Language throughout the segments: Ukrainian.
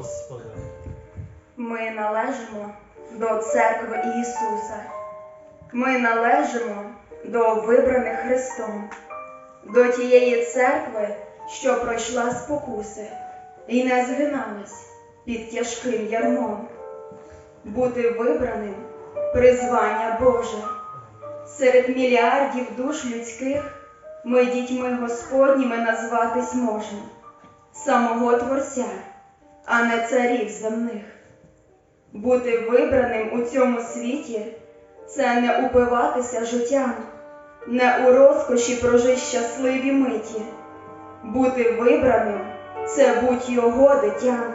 Господа. Ми належимо до церкви Ісуса. Ми належимо до вибраних Христом, до тієї церкви, що пройшла спокуси і не згиналась під тяжким ярмом. Бути вибраним призвання Боже. Серед мільярдів душ людських ми дітьми Господніми назватись можна, самого Творця, а не царів земних. Бути вибраним у цьому світі це не упиватися життям, не у розкоші прожить щасливі миті. Бути вибраним це будь його дитям.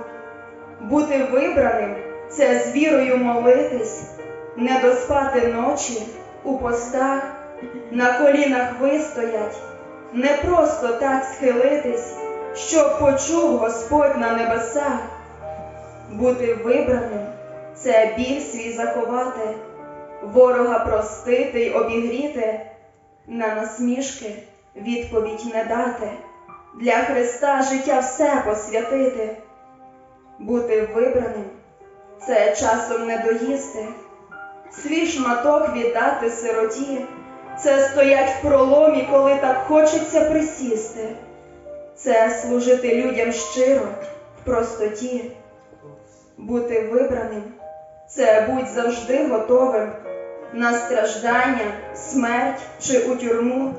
Бути вибраним це з вірою молитись, не доспати ночі у постах, на колінах вистоять, не просто так схилитись, щоб почув Господь на небесах. Бути вибраним це біль свій заховати, ворога простити й обігріти, на насмішки відповідь не дати, для Христа життя все посвятити. Бути вибраним це часом не доїсти, свій шматок віддати сироті, це стоять в проломі, коли так хочеться присісти, це служити людям щиро в простоті. Бути вибраним це будь завжди готовим на страждання, смерть чи у тюрму.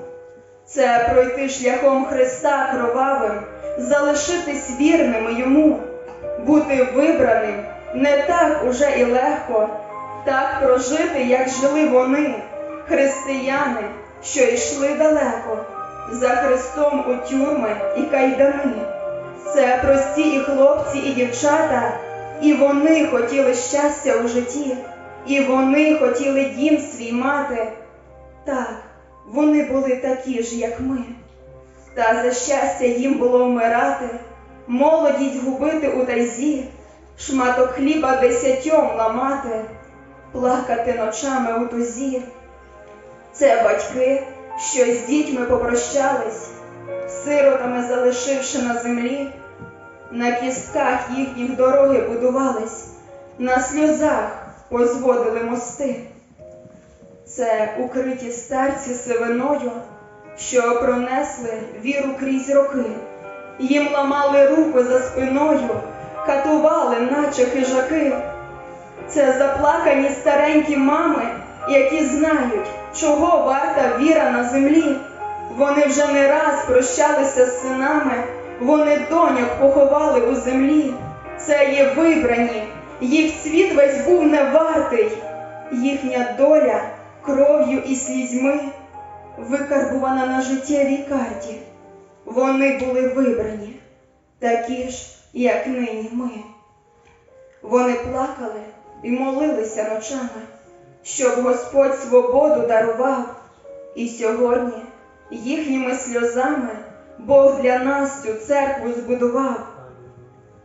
Це пройти шляхом Христа кровавим, залишитись вірними йому, бути вибраним не так уже і легко, так прожити, як жили вони, християни, що йшли далеко, за Христом у тюрми і кайдани. Це прості і хлопці, і дівчата, і вони хотіли щастя у житті, і вони хотіли дім свій мати. Так, вони були такі ж, як ми. Та за щастя їм було вмирати, молодість губити у тайзі, шматок хліба десятьом ламати, плакати ночами у тузі. Це батьки, що з дітьми попрощались, сиротами залишивши на землі. На кістках їхніх дороги будувались, на сльозах позводили мости. Це укриті старці сивиною, що пронесли віру крізь роки, їм ламали руку за спиною, катували, наче хижаки. Це заплакані старенькі мами, які знають, чого варта віра на землі. Вони вже не раз прощалися з синами, вони доньок поховали у землі. Це є вибрані, їх світ весь був не вартий, їхня доля кров'ю і слізьми викарбувана на життєвій карті. Вони були вибрані, такі ж, як нині ми. Вони плакали і молилися ночами, щоб Господь свободу дарував, і сьогодні їхніми сльозами Бог для нас цю церкву збудував.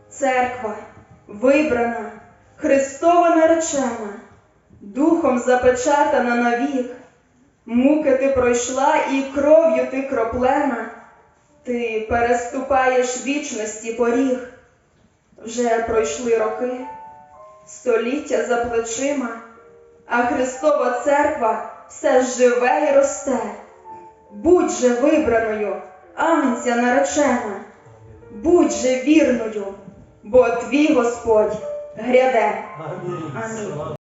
Церква вибрана, Христова наречена, духом запечатана навік, муки ти пройшла і кров'ю ти кроплена, ти переступаєш вічності поріг. Вже пройшли роки, століття за плечима, а Христова церква все живе і росте. Будь же вибраною, амінця наречена, будь же вірною, бо твій Господь гряде. Амінь.